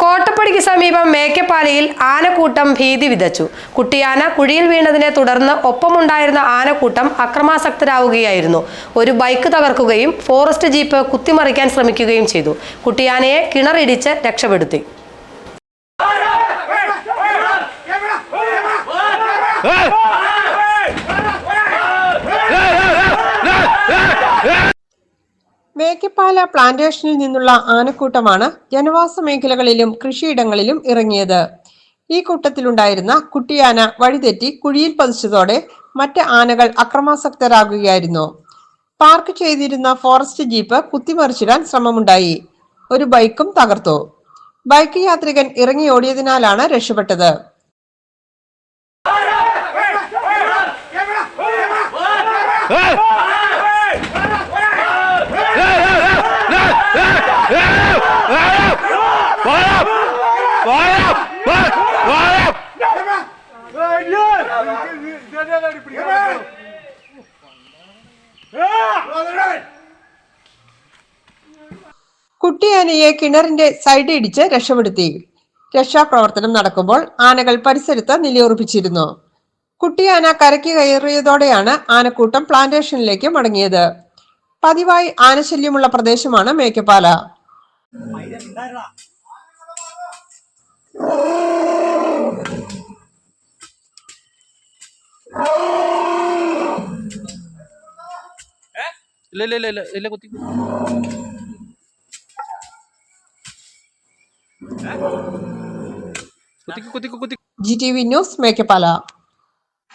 കോട്ടപ്പടിക്ക് സമീപം മേക്കപ്പാലയിൽ ആനക്കൂട്ടം ഭീതി വിതച്ചു. കുട്ടിയാന കുഴിയിൽ വീണതിനെ തുടർന്ന് ഒപ്പമുണ്ടായിരുന്ന ആനക്കൂട്ടം അക്രമാസക്തരാവുകയായിരുന്നു. ഒരു ബൈക്ക് തകർക്കുകയും ഫോറസ്റ്റ് ജീപ്പ് കുത്തിമറിക്കാൻ ശ്രമിക്കുകയും ചെയ്തു. കുട്ടിയാനയെ കിണറിടിച്ച് രക്ഷപ്പെടുത്തി. മേക്കപ്പാല പ്ലാന്റേഷനിൽ നിന്നുള്ള ആനക്കൂട്ടമാണ് ജനവാസ മേഖലകളിലും കൃഷിയിടങ്ങളിലും ഇറങ്ങിയത്. ഈ കൂട്ടത്തിലുണ്ടായിരുന്ന കുട്ടിയാന വഴിതെറ്റി കുഴിയിൽ പതിച്ചതോടെ മറ്റ് ആനകൾ അക്രമാസക്തരാകുകയായിരുന്നു. പാർക്ക് ചെയ്തിരുന്ന ഫോറസ്റ്റ് ജീപ്പ് കുത്തിമറിച്ചിടാൻ ശ്രമമുണ്ടായി. ഒരു ബൈക്കും തകർത്തു. ബൈക്ക് യാത്രികൻ ഇറങ്ങി കുട്ടിയാനയെ കിണറിന്റെ സൈഡ് ഇടിച്ച് രക്ഷപ്പെടുത്തി. രക്ഷാപ്രവർത്തനം നടക്കുമ്പോൾ ആനകൾ പരിസരത്ത് നിലയുറപ്പിച്ചിരുന്നു. കുട്ടിയാന കരയ്ക്ക് കയറിയതോടെയാണ് ആനക്കൂട്ടം പ്ലാന്റേഷനിലേക്ക് മടങ്ങിയത്. പതിവായി ആനശല്യമുള്ള പ്രദേശമാണ് മേക്കപ്പാല. ഇല്ല ഇല്ല ഇല്ല ഇല്ല ഇല്ല കുത്തി. കുത്തിക്ക് കുത്തിക്ക് കുത്തി. G T V news Mekkappala.